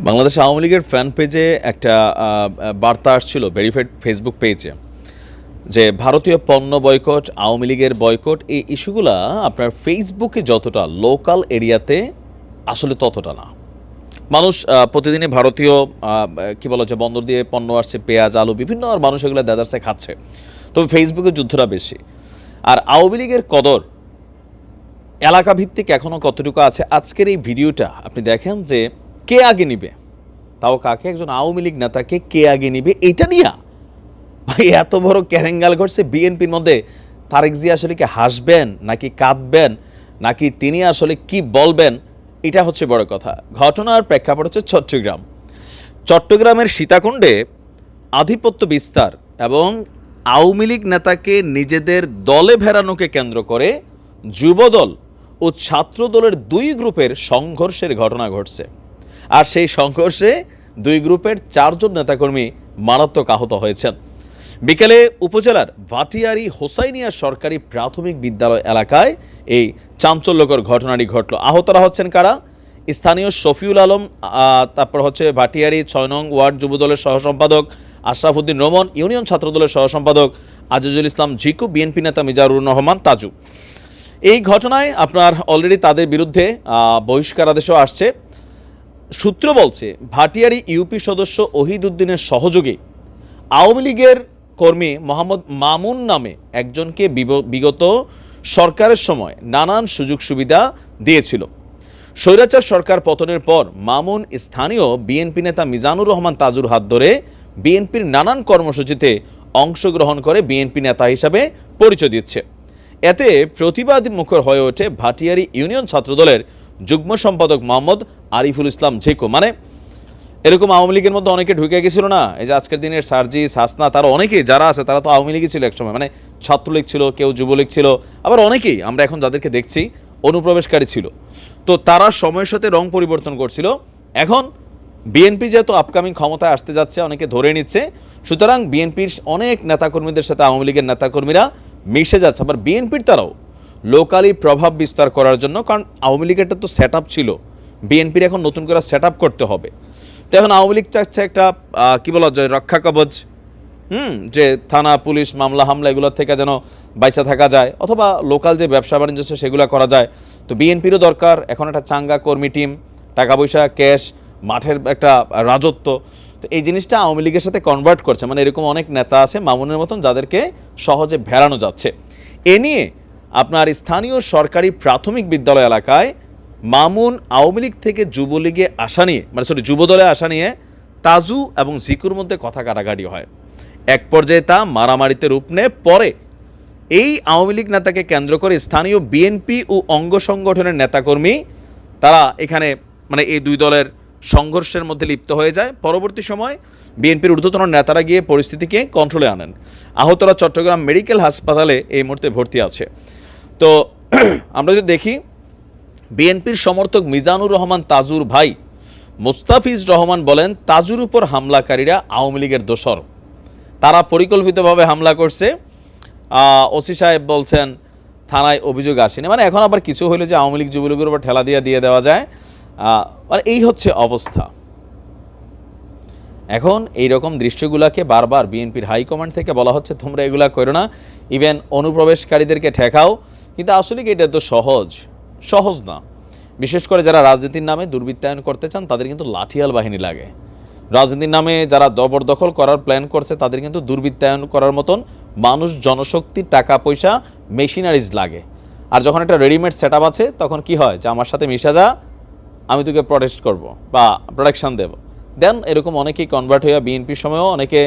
বাংলাদেশ আওয়ামী লীগের ফ্যান পেজে একটা বার্তা আসছিল ভেরিফাইড ফেসবুক পেজে যে ভারতীয় পণ্য বয়কট আওয়ামী লীগের বয়কট এই ইস্যুগুলা আপনার ফেসবুকে যতটা লোকাল এরিয়াতে আসলে ততটা না। মানুষ প্রতিদিনই ভারতীয় কি বলা হচ্ছে বন্দর দিয়ে পণ্য আসছে, পেঁয়াজ, আলু, বিভিন্ন আর মানুষ এগুলো দেদারসে খাচ্ছে। তবে ফেসবুকে যুদ্ধটা বেশি। আর আওয়ামী লীগের কদর এলাকা ভিত্তিক এখনও কতটুকু আছে? আজকের এই ভিডিওটা আপনি দেখেন যে কে আগে নিবে? তাও কাকে? একজন আওয়ামী লীগ নেতাকে কে আগে নিবে? এটা নিয়া? ভাই, এত বড় ক্যারেঙ্গাল ঘটছে বিএনপির মধ্যে। তারেক জি আসলে কি হাসবেন, নাকি কাঁদবেন, নাকি তিনি আসলে কি বলবেন? এটা হচ্ছে বড় কথা। ঘটনার প্রেক্ষাপট হচ্ছে চট্টগ্রাম। চট্টগ্রামের সীতাকুণ্ডে আধিপত্য বিস্তার এবং আওয়ামী লীগ নেতাকে নিজেদের দলে ভেড়ানোকে কেন্দ্র করে যুবদল ও ছাত্রদলের দুই গ্রুপের সংঘর্ষের ঘটনা ঘটছে। আর সেই সংঘর্ষে দুই গ্রুপের চারজন নেতাকর্মী মারাত্মক আহত হয়েছেন। বিকেলে উপজেলার ভাটিয়ারি হোসাইনিয়া সরকারি প্রাথমিক বিদ্যালয় এলাকায় এই চাঞ্চল্যকর ঘটনাটি ঘটল। আহতরা হচ্ছেন কারা? স্থানীয় শফিউল আলম তারপর হচ্ছে ভাটিয়ারি ছয় নং ওয়ার্ড যুবদলের সহসম্পাদক আশরাফুদ্দিন রোমন, ইউনিয়ন ছাত্রদলের সহসম্পাদক আজিজুল ইসলাম জিকু বিএনপি নেতা মিজানুর রহমান তাজু। এই ঘটনায় আপনার অলরেডি তাদের বিরুদ্ধে বহিষ্কার আদেশও আসছে। সূত্র বলছে, ভাটিয়ারি ইউপি সদস্য ওহিদ উদ্দিনের সহযোগী আওয়ামী লীগের কর্মী মোহাম্মদ মামুন নামে একজনকে বিগত সরকারের সময় নানান সুযোগ সুবিধা দিয়েছিল। স্বৈরাচার সরকার পতনের পর মামুন স্থানীয় বিএনপি নেতা মিজানুর রহমান তাজুর হাত ধরে বিএনপির নানান কর্মসূচিতে অংশগ্রহণ করে বিএনপি নেতা হিসাবে পরিচয় দিচ্ছে। এতে প্রতিবাদ মুখর হয়ে ওঠে ভাটিয়ারি ইউনিয়ন ছাত্রদলের যুগ্ম সম্পাদক মোহাম্মদ আরিফুল ইসলাম ঝেকো। মানে এরকম আওয়ামী লীগের মধ্যে অনেকে ঢুকে গেছিল না? এই যে আজকের দিনের সার্জি, সাসনা, তারা অনেকেই, যারা আছে, তারা তো আওয়ামী লীগই ছিল একসময় মানে ছাত্রলীগ ছিল, কেউ যুবলীগ ছিল, আবার অনেকেই, আমরা এখন যাদেরকে দেখছি, অনুপ্রবেশকারী ছিল। তো তারা সময়ের সাথে রং পরিবর্তন করছিল। এখন, বিএনপি যেহেতু আপকামিং ক্ষমতায় আসতে যাচ্ছে, অনেকে ধরে নিচ্ছে, সুতরাং বিএনপির অনেক নেতাকর্মীদের সাথে আওয়ামী লীগের নেতাকর্মীরা মিশে যাচ্ছে, আবার বিএনপির তারাও লোকালি প্রভাব বিস্তার করার জন্য, কারণ আওয়ামী লীগেরটা তো সেট ছিল। বিএনপির এখন নতুন করে সেট করতে হবে। তো এখন আওয়ামী লীগ চাচ্ছে একটা কি বলা যায়, রক্ষা কবচ, হুম, যে থানা, পুলিশ, মামলা, হামলা এগুলোর থেকে যেন বাইচা থাকা যায়, অথবা লোকাল যে ব্যবসা বাণিজ্য সেগুলো করা যায়। তো বিএনপিরও দরকার, এখন একটা চাঙ্গা কর্মী টিম টাকা পয়সা ক্যাশ মাঠের একটা রাজত্ব। তো এই জিনিসটা আওয়ামী লীগের সাথে কনভার্ট করছে। মানে এরকম অনেক নেতা আছে মামুনের মতন যাদেরকে সহজে ভেড়ানো যাচ্ছে। এ নিয়ে আপনার স্থানীয় সরকারি প্রাথমিক বিদ্যালয় এলাকায় মামুন আওয়ামী লীগ থেকে যুবলীগে আসা নিয়ে মানে সরি যুবদলে আসা নিয়ে তাজু এবং জিকুর মধ্যে কথা কাটাকাটি হয়। এক পর্যায়ে তা মারামারিতে রূপ নেয়, পরে এই আওয়ামী লীগ নেতাকে কেন্দ্র করে স্থানীয় বিএনপি ও অঙ্গ সংগঠনের নেতাকর্মী তারা এখানে মানে এই দুই দলের সংঘর্ষের মধ্যে লিপ্ত হয়ে যায়। পরবর্তী সময় বিএনপির ঊর্ধ্বতন নেতারা গিয়ে পরিস্থিতিকে কন্ট্রোলে আনেন। আহতরা চট্টগ্রাম মেডিকেল হাসপাতালে এই মুহূর্তে ভর্তি আছে। তো আমরা যদি দেখি, বিএনপির সমর্থক মিজানুর রহমান তাজুর ভাই মুস্তাফিজ রহমান বলেন, তাজুর উপর হামলাকারীরা আওয়ামী লীগের দোসর তারা পরিকল্পিতভাবে হামলা করছে। ওসি সাহেব বলছেন, থানায় অভিযোগ আসেনি। মানে এখন আবার কিছু হলে যে আওয়ামী লীগ যুবলীগের উপর ঠেলা দিয়ে দিয়ে দেওয়া যায়। মানে এই হচ্ছে অবস্থা। এখন এই রকম দৃশ্যগুলোকে বারবার বিএনপির হাইকমান্ড থেকে বলা হচ্ছে, তোমরা এগুলা করো না। ইভেন অনুপ্রবেশকারীদেরকে ঠেকাও। কিন্তু আসলে কি এটা তো সহজ? সহজ না। বিশেষ করে যারা রাজনীতির নামে দুর্বৃত্তায়ন করতে চান, তাদের কিন্তু লাঠিয়াল বাহিনী লাগে। রাজনীতির নামে যারা জবরদখল করার প্ল্যান করছে, তাদের কিন্তু দুর্বৃত্তায়ন করার মতন মানুষ, জনশক্তি, টাকা, পয়সা মেশিনারিজ লাগে। আর যখন একটা রেডিমেড সেট আছে, তখন কি হয়? যে আমার সাথে মিশা যা, আমি তোকে প্রটেস্ট করব বা প্রোটেকশন দেব। দেন এরকম অনেকেই কনভার্ট হয়ে বিএনপির সময়ও অনেকে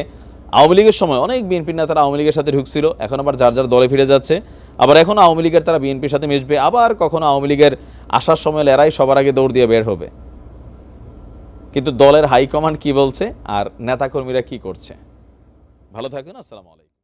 আওয়ামী লীগের সময় অনেক বিএনপি নেতারা আওয়ামী লীগের সাথে ঢুকছিল, এখন আবার যার যার দলে ফিরে যাচ্ছে। আবার এখন আওয়ামী লীগের তারা বিএনপির সাথে মিশবে, আবার কখনো আওয়ামী লীগের আসার সময় এরাই সবার আগে দৌড় দিয়ে বের হবে। কিন্তু দলের হাইকমান্ড কি বলছে আর নেতাকর্মীরা কি করছে? ভালো থাকুন আসসালামু আলাইকুম।